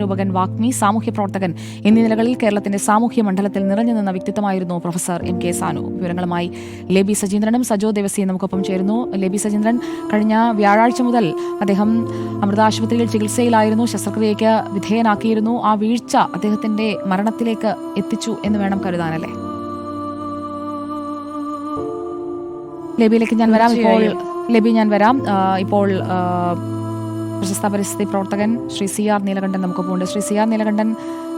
രൂപകൻ വാഗ്മി സാമൂഹ്യ പ്രവർത്തകൻ എന്നീ നിലകളിൽ കേരളത്തിന്റെ സാമൂഹ്യ മണ്ഡലത്തിൽ നിറഞ്ഞു നിന്ന വ്യക്തിത്വമായിരുന്നു പ്രൊഫസർ എം കെ സാനു. വിവരങ്ങളുമായി ലേബി സജീന്ദ്രനും സജോ ദേവസിയും നമുക്കൊപ്പം ചേരുന്നു. ലേബി സജീന്ദ്രൻ കഴിഞ്ഞ വ്യാഴാഴ്ച മുതൽ അദ്ദേഹം അമൃത ആശുപത്രിയിൽ ചികിത്സയിലായിരുന്നു ശസ്ത്രക്രിയയ്ക്ക് വിധേയനാക്കിയിരുന്നു. ആ വീഴ്ച അദ്ദേഹത്തിന്റെ മരണത്തിലേക്ക് എത്തിച്ചു എന്ന് വേണം കരുതാനല്ലേ? ലബിയിലേക്ക് ഞാൻ വരാം. ഇപ്പോൾ ലബി ഞാൻ വരാം. ഇപ്പോൾ പ്രശസ്ത പരിസ്ഥിതി പ്രവർത്തകൻ ശ്രീ സി ആർ നീലകണ്ഠൻ നമുക്ക് പോകുന്നുണ്ട് ശ്രീ സി ആർ നീലകണ്ഠൻ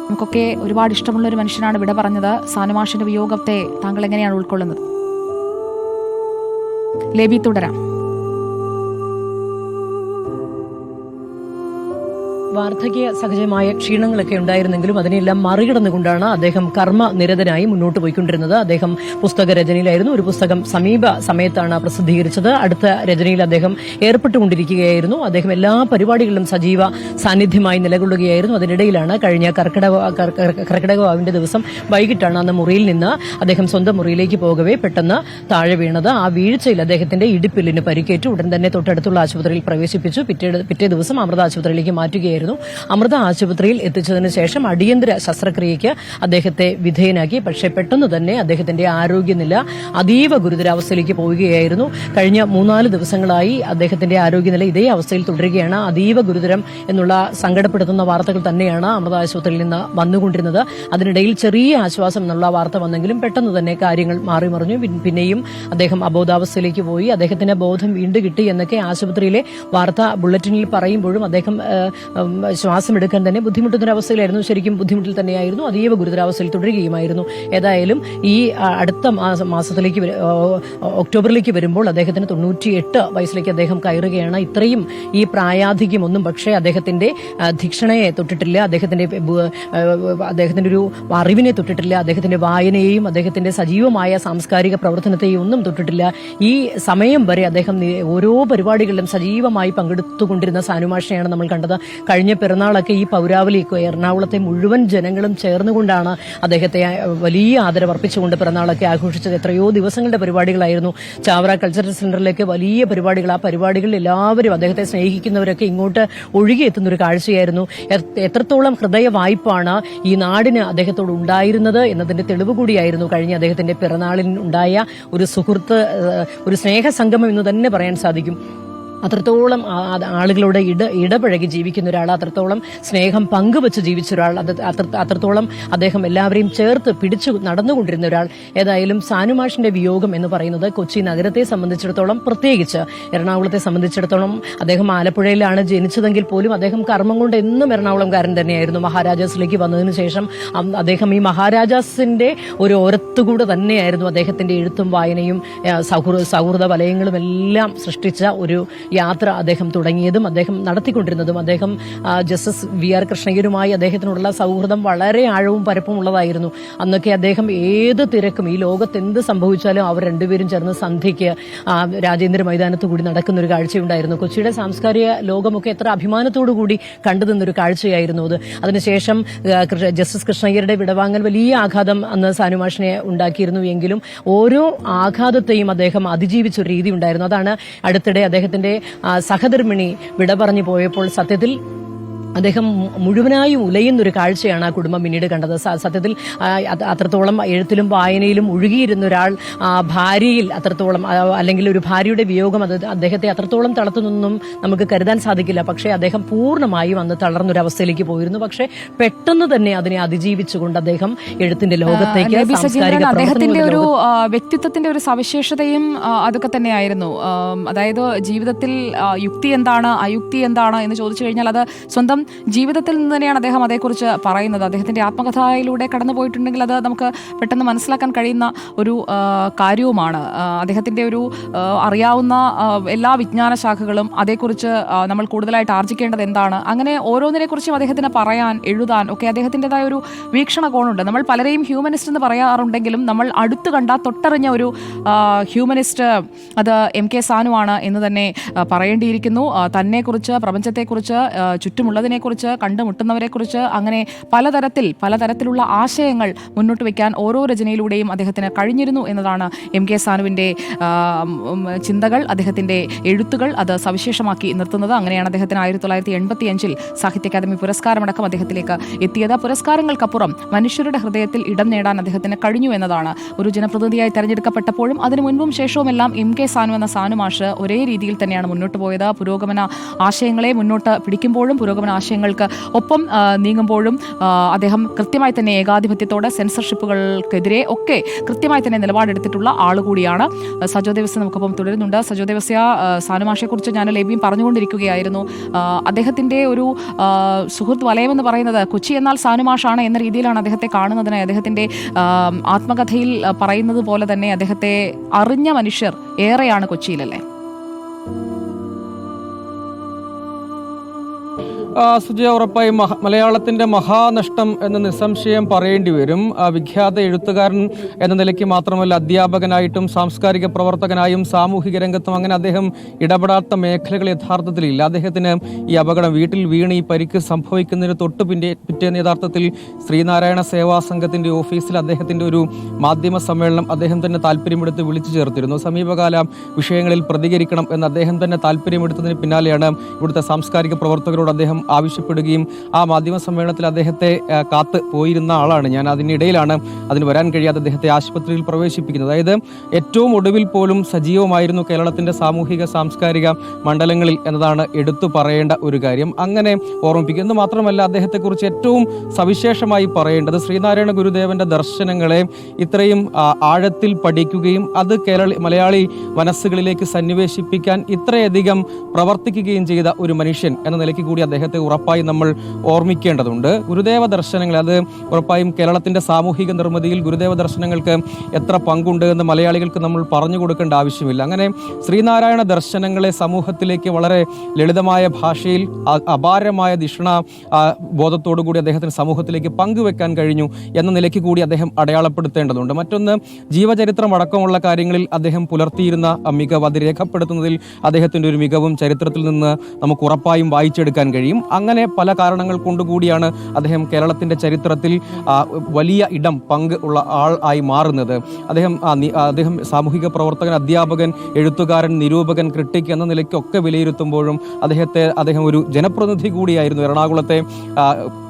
നമുക്കൊക്കെ ഒരുപാട് ഇഷ്ടമുള്ള ഒരു മനുഷ്യനാണ് വിട പറഞ്ഞത്. സാനുമാഷിന്റെ വിയോഗത്തെ താങ്കൾ എങ്ങനെയാണ് ഉൾക്കൊള്ളുന്നത്? ലേബി തുടരാം. വാർദ്ധക്യ സഹജമായ ക്ഷീണങ്ങളൊക്കെ ഉണ്ടായിരുന്നെങ്കിലും അതിനെല്ലാം മറികടന്നുകൊണ്ടാണ് അദ്ദേഹം കർമ്മ നിരതനായി മുന്നോട്ട് പോയിക്കൊണ്ടിരുന്നത്. അദ്ദേഹം പുസ്തക രചനയിലായിരുന്നു. ഒരു പുസ്തകം സമീപ സമയത്താണ് പ്രസിദ്ധീകരിച്ചത്. അടുത്ത രചനയിൽ അദ്ദേഹം ഏർപ്പെട്ടുകൊണ്ടിരിക്കുകയായിരുന്നു. അദ്ദേഹം എല്ലാ പരിപാടികളിലും സജീവ സാന്നിധ്യമായി നിലകൊള്ളുകയായിരുന്നു. അതിനിടയിലാണ് കഴിഞ്ഞ കർക്കിടക കർ- കർ- കർക്കിടകവാവിന്റെ ദിവസം വൈകിട്ടാണ് അന്ന് മുറിയിൽ നിന്ന് അദ്ദേഹം സ്വന്തം മുറിയിലേക്ക് പോകവേ പെട്ടെന്ന് താഴെ വീണത്. ആ വീഴ്ചയിൽ അദ്ദേഹത്തിന്റെ ഇടുപ്പിലിന് പരിക്കേറ്റു. ഉടൻ തന്നെ തൊട്ടടുത്തുള്ള ആശുപത്രിയിൽ പ്രവേശിപ്പിച്ചു. പിറ്റേ ദിവസം അമൃത ആശുപത്രിയിലേക്ക് മാറ്റുകയായിരുന്നു. അമൃത ആശുപത്രിയിൽ എത്തിച്ചതിന് ശേഷം അടിയന്തര ശസ്ത്രക്രിയയ്ക്ക് അദ്ദേഹത്തെ വിധേയനാക്കി. പക്ഷേ പെട്ടെന്ന് തന്നെ അദ്ദേഹത്തിന്റെ ആരോഗ്യനില അതീവ ഗുരുതരാവസ്ഥയിലേക്ക് പോവുകയായിരുന്നു. കഴിഞ്ഞ മൂന്നാൽ ദിവസങ്ങളായി അദ്ദേഹത്തിന്റെ ആരോഗ്യനില ഇതേ അവസ്ഥയിൽ തുടരുകയാണ്. അതീവ ഗുരുതരം എന്നുള്ള സങ്കടപ്പെടുത്തുന്ന വാർത്തകൾ തന്നെയാണ് അമൃത ആശുപത്രിയിൽ നിന്ന് വന്നുകൊണ്ടിരുന്നത്. അതിനിടയിൽ ചെറിയ ആശ്വാസം എന്നുള്ള വാർത്ത വന്നെങ്കിലും പെട്ടെന്ന് തന്നെ കാര്യങ്ങൾ മാറിമറിഞ്ഞു മറിഞ്ഞു. പിന്നെയും അദ്ദേഹം അബോധാവസ്ഥയിലേക്ക് പോയി. അദ്ദേഹത്തിന്റെ ബോധം വീണ്ടും കിട്ടി എന്നൊക്കെ ആശുപത്രിയിലെ വാർത്താ ബുള്ളറ്റിനിൽ പറയുമ്പോഴും അദ്ദേഹം ശ്വാസം എടുക്കാൻ തന്നെ ബുദ്ധിമുട്ടുന്ന അവസ്ഥയിലായിരുന്നു ശരിക്കും ബുദ്ധിമുട്ടിൽ തന്നെയായിരുന്നു. അതീവ ഗുരുതരാവസ്ഥയിൽ തുടരുകയുമായിരുന്നു. ഏതായാലും ഈ അടുത്ത മാസ- മാസത്തിലേക്ക് ഒക്ടോബറിലേക്ക് വരുമ്പോൾ അദ്ദേഹത്തിന് തൊണ്ണൂറ്റിയെട്ട് വയസ്സിലേക്ക് അദ്ദേഹം കയറുകയാണ്. ഇത്രയും ഈ പ്രായാധികം ഒന്നും പക്ഷേ അദ്ദേഹത്തിന്റെ ധിക്ഷണയെ തൊട്ടിട്ടില്ല. അദ്ദേഹത്തിന്റെ അദ്ദേഹത്തിന്റെ ഒരു അറിവിനെ തൊട്ടിട്ടില്ല. അദ്ദേഹത്തിന്റെ വായനയെയും അദ്ദേഹത്തിന്റെ സജീവമായ സാംസ്കാരിക പ്രവർത്തനത്തെയും ഒന്നും തൊട്ടിട്ടില്ല. ഈ സമയം വരെ അദ്ദേഹം ഓരോ പരിപാടികളിലും സജീവമായി പങ്കെടുത്തുകൊണ്ടിരുന്ന സാനുമാഷയാണ് നമ്മൾ കണ്ടത്. കഴിഞ്ഞ പിറന്നാളൊക്കെ ഈ പൗരാവലി എറണാകുളത്തെ മുഴുവൻ ജനങ്ങളും ചേർന്നുകൊണ്ടാണ് അദ്ദേഹത്തെ വലിയ ആദരവ് അർപ്പിച്ചുകൊണ്ട് പിറന്നാളൊക്കെ ആഘോഷിച്ചത്. എത്രയോ ദിവസങ്ങളുടെ പരിപാടികളായിരുന്നു. ചാവറ കൾച്ചറൽ സെന്ററിലേക്ക് വലിയ പരിപാടികൾ ആ പരിപാടികളിൽ എല്ലാവരും അദ്ദേഹത്തെ സ്നേഹിക്കുന്നവരൊക്കെ ഇങ്ങോട്ട് ഒഴുകിയെത്തുന്ന ഒരു കാഴ്ചയായിരുന്നു. എത്രത്തോളം ഹൃദയ വായ്പാണ് ഈ നാടിന് അദ്ദേഹത്തോട് ഉണ്ടായിരുന്നത് എന്നതിന്റെ തെളിവ് കൂടിയായിരുന്നു കഴിഞ്ഞ അദ്ദേഹത്തിന്റെ പിറന്നാളിൽ ഉണ്ടായ ഒരു സുഹൃത്ത് ഒരു സ്നേഹസംഗമം എന്ന് തന്നെ പറയാൻ സാധിക്കും. അത്രത്തോളം ആ- ആ- ഇട ഇടപഴകി ജീവിക്കുന്ന ഒരാൾ അത്രത്തോളം സ്നേഹം പങ്കുവെച്ച് ജീവിച്ച ഒരാൾ അത് അത്രത്തോളം അദ്ദേഹം എല്ലാവരെയും ചേർത്ത് പിടിച്ചു നടന്നുകൊണ്ടിരുന്ന ഒരാൾ. ഏതായാലും സാനുമാഷിന്റെ വിയോഗം എന്ന് പറയുന്നത് കൊച്ചി നഗരത്തെ സംബന്ധിച്ചിടത്തോളം പ്രത്യേകിച്ച് എറണാകുളത്തെ സംബന്ധിച്ചിടത്തോളം അദ്ദേഹം ആലപ്പുഴയിലാണ് ജനിച്ചതെങ്കിൽ പോലും അദ്ദേഹം കർമ്മം കൊണ്ട് എന്നും എറണാകുളംകാരൻ തന്നെയായിരുന്നു. മഹാരാജാസിലേക്ക് വന്നതിന് ശേഷം അദ്ദേഹം ഈ മഹാരാജാസിന്റെ ഒരു ഓരത്തുകൂടെ തന്നെയായിരുന്നു അദ്ദേഹത്തിന്റെ എഴുത്തും വായനയും സൗഹൃദ വലയങ്ങളും എല്ലാം സൃഷ്ടിച്ച ഒരു യാത്ര അദ്ദേഹം തുടങ്ങിയതും അദ്ദേഹം നടത്തിക്കൊണ്ടിരുന്നതും അദ്ദേഹം ജസ്റ്റിസ് വി ആർ കൃഷ്ണയ്യരുമായി അദ്ദേഹത്തിനുള്ള സൗഹൃദം വളരെ ആഴവും പരപ്പും ഉള്ളതായിരുന്നു അന്നൊക്കെ അദ്ദേഹം ഏത് തിരക്കും ഈ ലോകത്ത് എന്ത് സംഭവിച്ചാലും അവർ രണ്ടുപേരും ചേർന്ന് സന്ധ്യയ്ക്ക് രാജേന്ദ്ര മൈതാനത്ത് കൂടി നടക്കുന്ന ഒരു കാഴ്ചയുണ്ടായിരുന്നു. കൊച്ചിയുടെ സാംസ്കാരിക ലോകമൊക്കെ എത്ര അഭിമാനത്തോടു കൂടി കണ്ടു കാഴ്ചയായിരുന്നു അത്. അതിനുശേഷം ജസ്റ്റിസ് കൃഷ്ണയ്യരുടെ വിടവാങ്ങൽ വലിയ ആഘാതം അന്ന് സാനുമാഷിനെ ഉണ്ടാക്കിയിരുന്നു എങ്കിലും ഓരോ ആഘാതത്തെയും അദ്ദേഹം അതിജീവിച്ച ഒരു രീതി ഉണ്ടായിരുന്നു. അതാണ് അടുത്തിടെ അദ്ദേഹത്തിന്റെ സഹധർമ്മിണി വിട പറഞ്ഞു പോയപ്പോൾ സത്യത്തിൽ അദ്ദേഹം മുഴുവനായും ഉലയുന്ന ഒരു കാഴ്ചയാണ് ആ കുടുംബം പിന്നീട് കണ്ടത്. സത്യത്തിൽ അത്രത്തോളം എഴുത്തിലും വായനയിലും ഒഴുകിയിരുന്ന ഒരാൾ ഭാര്യയിൽ അത്രത്തോളം അല്ലെങ്കിൽ ഒരു ഭാര്യയുടെ വിയോഗം അത് അദ്ദേഹത്തെ അത്രത്തോളം തളർത്തുന്നൊന്നും നമുക്ക് കരുതാൻ സാധിക്കില്ല. പക്ഷേ അദ്ദേഹം പൂർണമായും അന്ന് തളർന്നൊരവസ്ഥയിലേക്ക് പോയിരുന്നു. പക്ഷേ പെട്ടെന്ന് തന്നെ അതിനെ അതിജീവിച്ചുകൊണ്ട് അദ്ദേഹം എഴുത്തിന്റെ ലോകത്തേക്ക് അദ്ദേഹത്തിന്റെ ഒരു വ്യക്തിത്വത്തിന്റെ ഒരു സവിശേഷതയും അതൊക്കെ തന്നെയായിരുന്നു. അതായത് ജീവിതത്തിൽ യുക്തി എന്താണ് അയുക്തി എന്താണ് എന്ന് ചോദിച്ചു കഴിഞ്ഞാൽ അത് സ്വന്തം ജീവിതത്തിൽ നിന്ന് തന്നെയാണ് അദ്ദേഹം അതേക്കുറിച്ച് പറയുന്നത്. അദ്ദേഹത്തിന്റെ ആത്മകഥയിലൂടെ കടന്നു പോയിട്ടുണ്ടെങ്കിൽ അത് നമുക്ക് പെട്ടെന്ന് മനസ്സിലാക്കാൻ കഴിയുന്ന ഒരു കാര്യവുമാണ്. അദ്ദേഹത്തിന്റെ ഒരു അറിയാവുന്ന എല്ലാ വിജ്ഞാന ശാഖകളും അതേക്കുറിച്ച് നമ്മൾ കൂടുതലായിട്ട് ആർജിക്കേണ്ടത് എന്താണ്? അങ്ങനെ ഓരോന്നിനെക്കുറിച്ചും അദ്ദേഹത്തിന് പറയാൻ എഴുതാൻ ഒക്കെ അദ്ദേഹത്തിന്റെതായ ഒരു വീക്ഷണകോണുണ്ട്. നമ്മൾ പലരെയും ഹ്യൂമനിസ്റ്റ് എന്ന് പറയാറുണ്ടെങ്കിലും നമ്മൾ അടുത്ത് കണ്ട തൊട്ടറിഞ്ഞ ഒരു ഹ്യൂമനിസ്റ്റ് അത് എം കെ സാനു ആണ് എന്ന് തന്നെ പറയേണ്ടിയിരിക്കുന്നു. തന്നെക്കുറിച്ച് പ്രപഞ്ചത്തെക്കുറിച്ച് ചുറ്റുമുള്ളതിനെ കാണുന്നതിനെ കണ്ടുമുട്ടുന്നവരെക്കുറിച്ച് കണ്ടുമുട്ടുന്നവരെ കുറിച്ച് അങ്ങനെ പലതരത്തിൽ പലതരത്തിലുള്ള ആശയങ്ങൾ മുന്നോട്ട് വയ്ക്കാൻ ഓരോ രചനയിലൂടെയും അദ്ദേഹത്തിന് കഴിഞ്ഞിരുന്നു എന്നതാണ് എം കെ സാനുവിന്റെ ചിന്തകൾ അദ്ദേഹത്തിന്റെ എഴുത്തുകൾ അത് സവിശേഷമാക്കി നിർത്തുന്നത്. അങ്ങനെയാണ് അദ്ദേഹത്തിന് ആയിരത്തി തൊള്ളായിരത്തി എൺപത്തി അഞ്ചിൽ സാഹിത്യ അക്കാദമി പുരസ്കാരമടക്കം അദ്ദേഹത്തിലേക്ക് എത്തിയത്. പുരസ്കാരങ്ങൾക്കപ്പുറം മനുഷ്യരുടെ ഹൃദയത്തിൽ ഇടം നേടാൻ അദ്ദേഹത്തിന് കഴിഞ്ഞു എന്നതാണ് ഒരു ജനപ്രതിനിധിയായി തെരഞ്ഞെടുക്കപ്പെട്ടപ്പോഴും. അതിനു മുൻപും ശേഷവുമെല്ലാം എം കെ സാനു എന്ന സാനു മാഷ് ഒരേ രീതിയിൽ തന്നെയാണ് മുന്നോട്ട് പോയത്. പുരോഗമന ആശയങ്ങളെ മുന്നോട്ട് പിടിക്കുമ്പോഴും പുരോഗമന ആശയങ്ങൾക്ക് ഒപ്പം നീങ്ങുമ്പോഴും അദ്ദേഹം കൃത്യമായി തന്നെ ഏകാധിപത്യത്തോടെ സെൻസർഷിപ്പുകൾക്കെതിരെ ഒക്കെ കൃത്യമായി തന്നെ നിലപാടെടുത്തിട്ടുള്ള ആളുകൂടിയാണ് സജോ ദേവസ്യ നമുക്കൊപ്പം തുടരുന്നുണ്ട്. സജോ ദേവസ്യ സാനുമാഷയെക്കുറിച്ച് കുറിച്ച് ഞാൻ ലേബിയും പറഞ്ഞുകൊണ്ടിരിക്കുകയായിരുന്നു. അദ്ദേഹത്തിന്റെ ഒരു സുഹൃത്ത് വലയമെന്ന് പറയുന്നത് കൊച്ചി എന്നാൽ സാനുമാഷാണ് എന്ന രീതിയിലാണ് അദ്ദേഹത്തെ കാണുന്നതിന് അദ്ദേഹത്തിന്റെ ആത്മകഥയിൽ പറയുന്നത് പോലെ തന്നെ അദ്ദേഹത്തെ അറിഞ്ഞ മനുഷ്യർ ഏറെയാണ് കൊച്ചിയിലല്ലേ? സുജയ ഉറപ്പായി മലയാളത്തിന്റെ മഹാനഷ്ടം എന്ന് നിസ്സംശയം പറയേണ്ടി വരും. വിഖ്യാത എഴുത്തുകാരൻ എന്ന നിലയ്ക്ക് മാത്രമല്ല അധ്യാപകനായിട്ടും സാംസ്കാരിക പ്രവർത്തകനായും സാമൂഹിക രംഗത്തും അങ്ങനെ അദ്ദേഹം ഇടപെടാത്ത മേഖലകൾ യഥാർത്ഥത്തിലില്ല. അദ്ദേഹത്തിന് ഈ അപകടം വീട്ടിൽ വീണ് ഈ പരിക്ക് സംഭവിക്കുന്നതിന് തൊട്ട് പിന്നെ പിറ്റേന്ന് യഥാർത്ഥത്തിൽ ശ്രീനാരായണ സേവാ സംഘത്തിന്റെ ഓഫീസിൽ അദ്ദേഹത്തിന്റെ ഒരു മാധ്യമ സമ്മേളനം അദ്ദേഹം തന്നെ താല്പര്യമെടുത്ത് വിളിച്ചു ചേർത്തിരുന്നു. സമീപകാല വിഷയങ്ങളിൽ പ്രതികരിക്കണം എന്ന് അദ്ദേഹം തന്നെ താല്പര്യമെടുത്തതിന് പിന്നാലെയാണ് ഇവിടുത്തെ സാംസ്കാരിക പ്രവർത്തകരോട് അദ്ദേഹം ആവശ്യപ്പെടുകയും ആ മാധ്യമ സമ്മേളനത്തിൽ അദ്ദേഹത്തെ കാത്ത് പോയിരുന്ന ആളാണ്. ഞാൻ അതിനിടയിലാണ് അതിന് വരാൻ കഴിയാതെ അദ്ദേഹത്തെ ആശുപത്രിയിൽ പ്രവേശിപ്പിക്കുന്നത്. അതായത് ഏറ്റവും ഒടുവിൽ പോലും സജീവമായിരുന്നു കേരളത്തിന്റെ സാമൂഹിക സാംസ്കാരിക മണ്ഡലങ്ങളിൽ എന്നതാണ് എടുത്തു പറയേണ്ട ഒരു കാര്യം. അങ്ങനെ ഓർമ്മിപ്പിക്കുന്നു മാത്രമല്ല അദ്ദേഹത്തെക്കുറിച്ച് ഏറ്റവും സവിശേഷമായി പറയേണ്ടത് ശ്രീനാരായണ ഗുരുദേവന്റെ ദർശനങ്ങളെ ഇത്രയും ആഴത്തിൽ പഠിക്കുകയും അത് കേരള മലയാളി മനസ്സുകളിലേക്ക് സന്നിവേശിപ്പിക്കാൻ ഇത്രയധികം പ്രവർത്തിക്കുകയും ചെയ്ത ഒരു മനുഷ്യൻ എന്ന നിലയ്ക്ക് കൂടി അദ്ദേഹത്തെ ഉറപ്പായും നമ്മൾ ഓർമ്മിക്കേണ്ടതുണ്ട്. ഗുരുദേവ ദർശനങ്ങൾ അത് ഉറപ്പായും കേരളത്തിന്റെ സാമൂഹിക നിർമ്മിതിയിൽ ഗുരുദേവ ദർശനങ്ങൾക്ക് എത്ര പങ്കുണ്ട് എന്ന് മലയാളികൾക്ക് നമ്മൾ പറഞ്ഞു കൊടുക്കേണ്ട ആവശ്യമില്ല. അങ്ങനെ ശ്രീനാരായണ ദർശനങ്ങളെ സമൂഹത്തിലേക്ക് വളരെ ലളിതമായ ഭാഷയിൽ അപാരമായ ദിഷണ ബോധത്തോടു കൂടി അദ്ദേഹത്തിന് സമൂഹത്തിലേക്ക് പങ്കുവെക്കാൻ കഴിഞ്ഞു എന്ന നിലയ്ക്ക് കൂടി അദ്ദേഹം അടയാളപ്പെടുത്തേണ്ടതുണ്ട്. മറ്റൊന്ന് ജീവചരിത്രം അടക്കമുള്ള കാര്യങ്ങളിൽ അദ്ദേഹം പുലർത്തിയിരുന്ന മികവ് അത് രേഖപ്പെടുത്തുന്നതിൽ അദ്ദേഹത്തിന്റെ ഒരു മികവും ചരിത്രത്തിൽ നിന്ന് നമുക്ക് ഉറപ്പായും വായിച്ചെടുക്കാൻ കഴിയും. അങ്ങനെ പല കാരണങ്ങൾ കൊണ്ടുകൂടിയാണ് അദ്ദേഹം കേരളത്തിന്റെ ചരിത്രത്തിൽ വലിയ ഇടം പങ്ക് ഉള്ള ആൾ ആയി മാറുന്നത്. അദ്ദേഹം അദ്ദേഹം സാമൂഹിക പ്രവർത്തകൻ അധ്യാപകൻ എഴുത്തുകാരൻ നിരൂപകൻ ക്രിട്ടിക് എന്ന നിലയ്ക്കൊക്കെ വിലയിരുത്തുമ്പോഴും അദ്ദേഹത്തെ അദ്ദേഹം ഒരു ജനപ്രതിനിധി കൂടിയായിരുന്നു. എറണാകുളത്തെ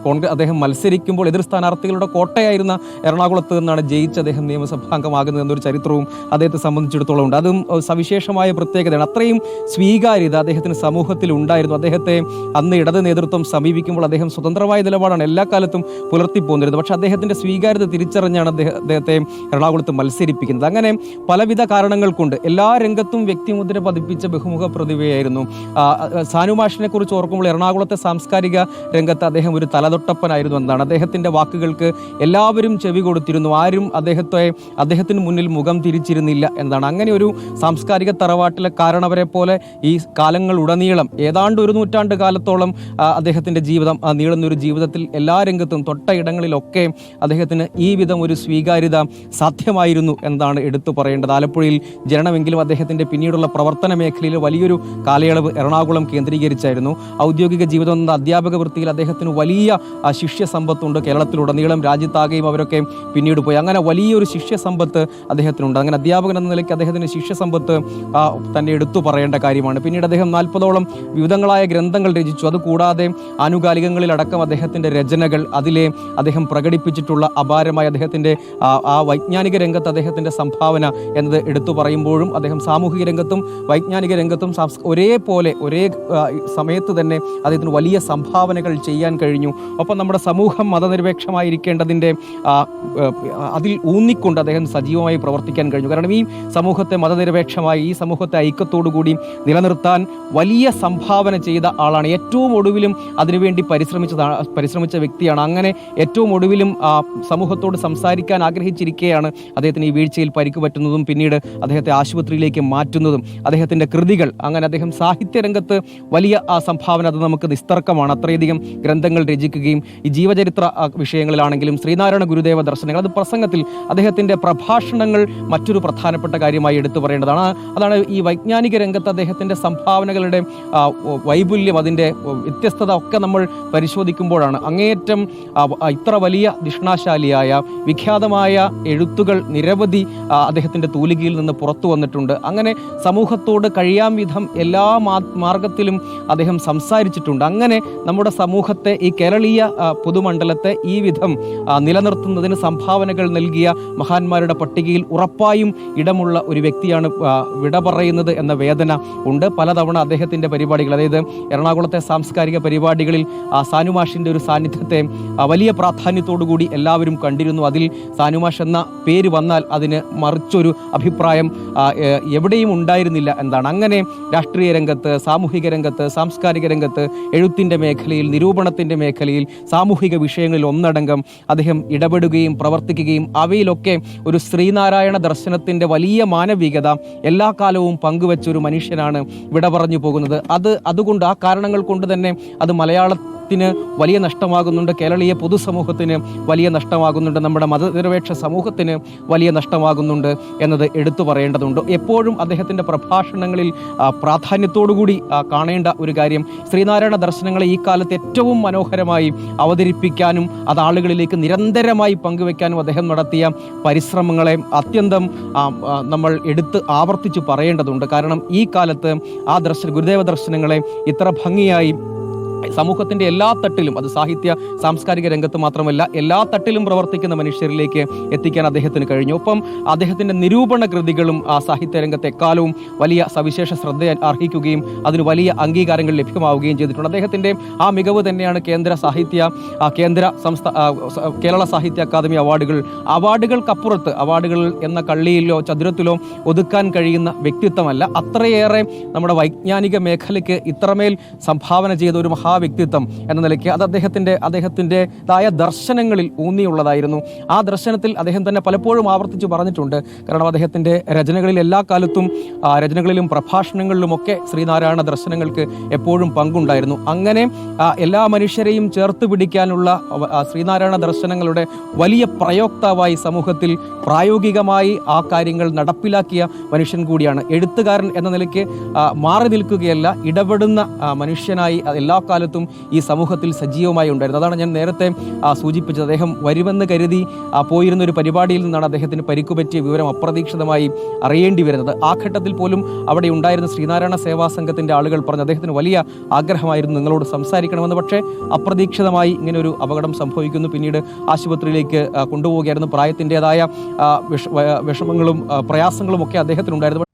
കോൺഗ്രസ് അദ്ദേഹം മത്സരിക്കുമ്പോൾ എതിർ സ്ഥാനാർത്ഥികളുടെ കോട്ടയായിരുന്ന എറണാകുളത്ത് നിന്നാണ് ജയിച്ച് അദ്ദേഹം നിയമസഭാംഗമാകുന്നത് എന്നൊരു ചരിത്രവും അദ്ദേഹത്തെ സംബന്ധിച്ചിടത്തോളം ഉണ്ട്. അതും സവിശേഷമായ പ്രത്യേകതയാണ്. അത്രയും സ്വീകാര്യത അദ്ദേഹത്തിന് സമൂഹത്തിൽ ഉണ്ടായിരുന്നു. അദ്ദേഹത്തെ അന്ന് ഇടത് നേതൃത്വം സമീപിക്കുമ്പോൾ അദ്ദേഹം സ്വതന്ത്രമായ നിലപാടാണ് എല്ലാ കാലത്തും പുലർത്തിപ്പോന്നിരുന്നത്. പക്ഷേ അദ്ദേഹത്തിന്റെ സ്വീകാര്യത തിരിച്ചറിഞ്ഞാണ് അദ്ദേഹം അദ്ദേഹത്തെ എറണാകുളത്ത് മത്സരിപ്പിക്കുന്നത്. അങ്ങനെ പലവിധ കാരണങ്ങൾ കൊണ്ട് എല്ലാ രംഗത്തും വ്യക്തിമുദ്ര പതിപ്പിച്ച ബഹുമുഖ പ്രതിഭയായിരുന്നു. സാനുമാഷിനെ കുറിച്ച് ഓർക്കുമ്പോൾ എറണാകുളത്തെ സാംസ്കാരിക രംഗത്ത് അദ്ദേഹം ഒരു തലതൊട്ടപ്പനായിരുന്നു എന്നാണ്. അദ്ദേഹത്തിന്റെ വാക്കുകൾക്ക് എല്ലാവരും ചെവി കൊടുത്തിരുന്നു. ആരും അദ്ദേഹത്തെ അദ്ദേഹത്തിന് മുന്നിൽ മുഖം തിരിച്ചിരുന്നില്ല എന്നാണ്. അങ്ങനെ ഒരു സാംസ്കാരിക തറവാട്ടിലെ കാരണവരെ പോലെ ഈ കാലങ്ങൾ ഉടനീളം ഏതാണ്ട് ഒരു നൂറ്റാണ്ട് കാലത്തോളം ആ, അദ്ദേഹത്തിന്റെ ജീവിതം നീളുന്നൊരു ജീവിതത്തിൽ എല്ലാ രംഗത്തും തൊട്ട ഇടങ്ങളിലൊക്കെ അദ്ദേഹത്തിന് ഈ വിധം ഒരു സ്വീകാര്യത സാധ്യമായിരുന്നു എന്നതാണ് എടുത്തു പറയേണ്ടത്. ആലപ്പുഴയിൽ ജനനമെങ്കിലും അദ്ദേഹത്തിന്റെ പിന്നീടുള്ള പ്രവർത്തന മേഖലയിൽ വലിയൊരു കാലയളവ് എറണാകുളം കേന്ദ്രീകരിച്ചായിരുന്നു. ഔദ്യോഗിക ജീവിതം എന്ന അധ്യാപക വൃത്തിയിൽ അദ്ദേഹത്തിന് വലിയ ശിഷ്യ സമ്പത്തുണ്ട് കേരളത്തിലുടനീളം. രാജ്യത്താകെയും അവരൊക്കെ പിന്നീട് പോയി. അങ്ങനെ വലിയൊരു ശിഷ്യ സമ്പത്ത് അദ്ദേഹത്തിനുണ്ട്. അങ്ങനെ അധ്യാപകൻ എന്ന നിലയ്ക്ക് അദ്ദേഹത്തിന് ശിഷ്യ സമ്പത്ത് തന്നെ എടുത്തു പറയേണ്ട കാര്യമാണ്. പിന്നീട് അദ്ദേഹം നാൽപ്പതോളം വിവിധങ്ങളായ ഗ്രന്ഥങ്ങൾ രചിച്ചു. അതുകൂടാതെ ആനുകാലികങ്ങളിലടക്കം അദ്ദേഹത്തിന്റെ രചനകൾ അതിലെ അദ്ദേഹം പ്രകടിപ്പിച്ചിട്ടുള്ള അപാരമായ അദ്ദേഹത്തിന്റെ ആ, വൈജ്ഞാനിക രംഗത്ത് അദ്ദേഹത്തിന്റെ സംഭാവന എന്നത് എടുത്തു പറയുമ്പോഴും അദ്ദേഹം സാമൂഹിക രംഗത്തും വൈജ്ഞാനിക രംഗത്തും ഒരേപോലെ ഒരേ സമയത്ത് തന്നെ അദ്ദേഹത്തിന് വലിയ സംഭാവനകൾ ചെയ്യാൻ കഴിഞ്ഞു. ഒപ്പം നമ്മുടെ സമൂഹം മതനിരപേക്ഷമായിരിക്കേണ്ടതിന്റെ അതിൽ ഊന്നിക്കൊണ്ട് അദ്ദേഹം സജീവമായി പ്രവർത്തിക്കാൻ കഴിഞ്ഞു. കാരണം ഈ സമൂഹത്തെ മതനിരപേക്ഷമായി ഈ സമൂഹത്തെ ഐക്യത്തോടുകൂടി നിലനിർത്താൻ വലിയ സംഭാവന ചെയ്ത ആളാണ്. ഏറ്റവും ഒടുവിലും അതിനുവേണ്ടി പരിശ്രമിച്ച പരിശ്രമിച്ച വ്യക്തിയാണ്. അങ്ങനെ ഏറ്റവും ഒടുവിലും സമൂഹത്തോട് സംസാരിക്കാൻ ആഗ്രഹിച്ചിരിക്കുകയാണ് അദ്ദേഹത്തിന് ഈ വീഴ്ചയിൽ പരിക്ക് പറ്റുന്നതും പിന്നീട് അദ്ദേഹത്തെ ആശുപത്രിയിലേക്ക് മാറ്റുന്നതും. അദ്ദേഹത്തിന്റെ കൃതികൾ അങ്ങനെ അദ്ദേഹം സാഹിത്യരംഗത്ത് വലിയ സംഭാവന അത് നമുക്ക് നിസ്തർക്കമാണ്. അത്രയധികം ഗ്രന്ഥങ്ങൾ രചിക്കുകയും ഈ ജീവചരിത്ര വിഷയങ്ങളിലാണെങ്കിലും ശ്രീനാരായണ ഗുരുദേവ ദർശനങ്ങൾ അത് പ്രസംഗത്തിൽ അദ്ദേഹത്തിന്റെ പ്രഭാഷണങ്ങൾ മറ്റൊരു പ്രധാനപ്പെട്ട കാര്യമായി എടുത്തു പറയേണ്ടതാണ്. അതാണ് ഈ വൈജ്ഞാനിക രംഗത്ത് അദ്ദേഹത്തിന്റെ സംഭാവനകളുടെ വൈപുല്യം അതിന്റെ വ്യത്യസ്തത ഒക്കെ നമ്മൾ പരിശോധിക്കുമ്പോഴാണ് അങ്ങേയറ്റം ഇത്ര വലിയ ദിഷ്ണാശാലിയായ വിഖ്യാതമായ എഴുത്തുകൾ നിരവധി അദ്ദേഹത്തിന്റെ തൂലികയിൽ നിന്ന് പുറത്തു വന്നിട്ടുണ്ട്. അങ്ങനെ സമൂഹത്തോട് കഴിയാം വിധം എല്ലാ മാർഗത്തിലും അദ്ദേഹം സംസാരിച്ചിട്ടുണ്ട്. അങ്ങനെ നമ്മുടെ സമൂഹത്തെ ഈ കേരളീയ പൊതുമണ്ഡലത്തെ ഈ വിധം നിലനിർത്തുന്നതിന് സംഭാവനകൾ നൽകിയ മഹാന്മാരുടെ പട്ടികയിൽ ഉറപ്പായും ഇടമുള്ള ഒരു വ്യക്തിയാണ് വിട പറയുന്നത് എന്ന വേദന ഉണ്ട്. പലതവണ അദ്ദേഹത്തിന്റെ പരിപാടികൾ അതായത് എറണാകുളത്തെ സാംസ്കാരിക പരിപാടികളിൽ ആ, സാനുമാഷിന്റെ ഒരു സാന്നിധ്യത്തെ വലിയ പ്രാധാന്യത്തോടുകൂടി എല്ലാവരും കണ്ടിരുന്നു. അതിൽ സാനുമാഷ് എന്ന പേര് വന്നാൽ അതിന് മറിച്ചൊരു അഭിപ്രായം എവിടെയും ഉണ്ടായിരുന്നില്ല എന്താണ് അങ്ങനെ രാഷ്ട്രീയ രംഗത്ത് സാമൂഹിക രംഗത്ത് സാംസ്കാരിക രംഗത്ത് എഴുത്തിന്റെ മേഖലയിൽ നിരൂപണത്തിന്റെ മേഖലയിൽ സാമൂഹിക വിഷയങ്ങളിൽ ഒന്നടങ്കം അദ്ദേഹം ഇടപെടുകയും പ്രവർത്തിക്കുകയും അവയിലൊക്കെ ഒരു ശ്രീനാരായണ ദർശനത്തിന്റെ വലിയ മാനവികത എല്ലാ കാലവും പങ്കുവെച്ച ഒരു മനുഷ്യനാണ് വിട പറഞ്ഞു പോകുന്നത്. അത് അതുകൊണ്ട് ആ കാരണങ്ങൾ കൊണ്ട് തന്നെ അത് മലയാളത്തിന് വലിയ നഷ്ടമാകുന്നുണ്ട് കേരളീയ പൊതുസമൂഹത്തിന് വലിയ നഷ്ടമാകുന്നുണ്ട് നമ്മുടെ മതനിരപേക്ഷ സമൂഹത്തിന് വലിയ നഷ്ടമാകുന്നുണ്ട് എന്നത് എടുത്തു പറയേണ്ടതുണ്ട്. എപ്പോഴും അദ്ദേഹത്തിന്റെ പ്രഭാഷണങ്ങളിൽ പ്രാധാന്യത്തോടുകൂടി കാണേണ്ട ഒരു കാര്യം ശ്രീനാരായണ ദർശനങ്ങളെ ഈ കാലത്ത് ഏറ്റവും മനോഹരമായി അവതരിപ്പിക്കാനും അത് ആളുകളിലേക്ക് നിരന്തരമായി പങ്കുവെക്കാനും അദ്ദേഹം നടത്തിയ പരിശ്രമങ്ങളെ അത്യന്തം നമ്മൾ എടുത്ത് ആവർത്തിച്ച് പറയേണ്ടതുണ്ട്. കാരണം ഈ കാലത്ത് ആ ദർശന ഗുരുദേവ ദർശനങ്ങളെ ഇത്ര ഭംഗിയായി സമൂഹത്തിന്റെ എല്ലാ തട്ടിലും അത് സാഹിത്യ സാംസ്കാരിക രംഗത്ത് മാത്രമല്ല എല്ലാ തട്ടിലും പ്രവർത്തിക്കുന്ന മനുഷ്യരിലേക്ക് എത്തിക്കാൻ അദ്ദേഹത്തിന് കഴിഞ്ഞു. ഒപ്പം അദ്ദേഹത്തിന്റെ നിരൂപണ കൃതികളും ആ സാഹിത്യ രംഗത്തെ എക്കാലവും വലിയ സവിശേഷ ശ്രദ്ധ അർഹിക്കുകയും അതിന് വലിയ അംഗീകാരങ്ങൾ ലഭ്യമാവുകയും ചെയ്തിട്ടുണ്ട്. അദ്ദേഹത്തിന്റെ ആ മികവ് തന്നെയാണ് കേന്ദ്ര സാഹിത്യ കേന്ദ്ര സംസ്ഥാന കേരള സാഹിത്യ അക്കാദമി അവാർഡുകൾ. അവാർഡുകൾക്കപ്പുറത്ത് അവാർഡുകൾ എന്ന കള്ളിയിലോ ചതുരത്തിലോ ഒതുക്കാൻ കഴിയുന്ന വ്യക്തിത്വമല്ല. അത്രയേറെ നമ്മുടെ വൈജ്ഞാനിക മേഖലയ്ക്ക് ഇത്രമേൽ സംഭാവന ചെയ്ത ഒരു മഹാവ്യക്തിത്വം എന്ന നിലയ്ക്ക് അത് അദ്ദേഹത്തിന്റെ അദ്ദേഹത്തിന്റെതായ ദർശനങ്ങളിൽ ഊന്നിയുള്ളതായിരുന്നു. ആ ദർശനത്തിൽ അദ്ദേഹം തന്നെ പലപ്പോഴും ആവർത്തിച്ച് പറഞ്ഞിട്ടുണ്ട്. കാരണം അദ്ദേഹത്തിന്റെ രചനകളിൽ എല്ലാ കാലത്തും ആ, രചനകളിലും പ്രഭാഷണങ്ങളിലുമൊക്കെ ശ്രീനാരായണ ദർശനങ്ങൾക്ക് എപ്പോഴും പങ്കുണ്ടായിരുന്നു. അങ്ങനെ എല്ലാ മനുഷ്യരെയും ചേർത്ത് പിടിക്കാനുള്ള ശ്രീനാരായണ ദർശനങ്ങളുടെ വലിയ പ്രയോക്താവായി സമൂഹത്തിൽ പ്രായോഗികമായി ആ കാര്യങ്ങൾ നടപ്പിലാക്കിയ മനുഷ്യൻ കൂടിയാണ്. എഴുത്തുകാരൻ എന്ന നിലയ്ക്ക് മാറി നിൽക്കുകയല്ല ഇടപെടുന്ന മനുഷ്യനായി എല്ലാ ഈ സമൂഹത്തിൽ സജീവമായി ഉണ്ടായിരുന്നു. അതാണ് ഞാൻ നേരത്തെ സൂചിപ്പിച്ചത്. അദ്ദേഹം വരുമെന്ന് കരുതി പോയിരുന്ന ഒരു പരിപാടിയിൽ നിന്നാണ് അദ്ദേഹത്തിന് പരിക്കുപറ്റിയ വിവരം അപ്രതീക്ഷിതമായി അറിയേണ്ടി വരുന്നത്. ആ ഘട്ടത്തിൽ പോലും അവിടെ ഉണ്ടായിരുന്ന ശ്രീനാരായണ സേവാ സംഘത്തിന്റെ ആളുകൾ പറഞ്ഞു അദ്ദേഹത്തിന് വലിയ ആഗ്രഹമായിരുന്നു നിങ്ങളോട് സംസാരിക്കണമെന്ന്. പക്ഷേ അപ്രതീക്ഷിതമായി ഇങ്ങനെ ഒരു അപകടം സംഭവിക്കുന്നു. പിന്നീട് ആശുപത്രിയിലേക്ക് കൊണ്ടുപോവുകയായിരുന്നു. പ്രായത്തിന്റെതായ വിഷമങ്ങളും പ്രയാസങ്ങളും ഒക്കെ അദ്ദേഹത്തിനുണ്ടായിരുന്നു.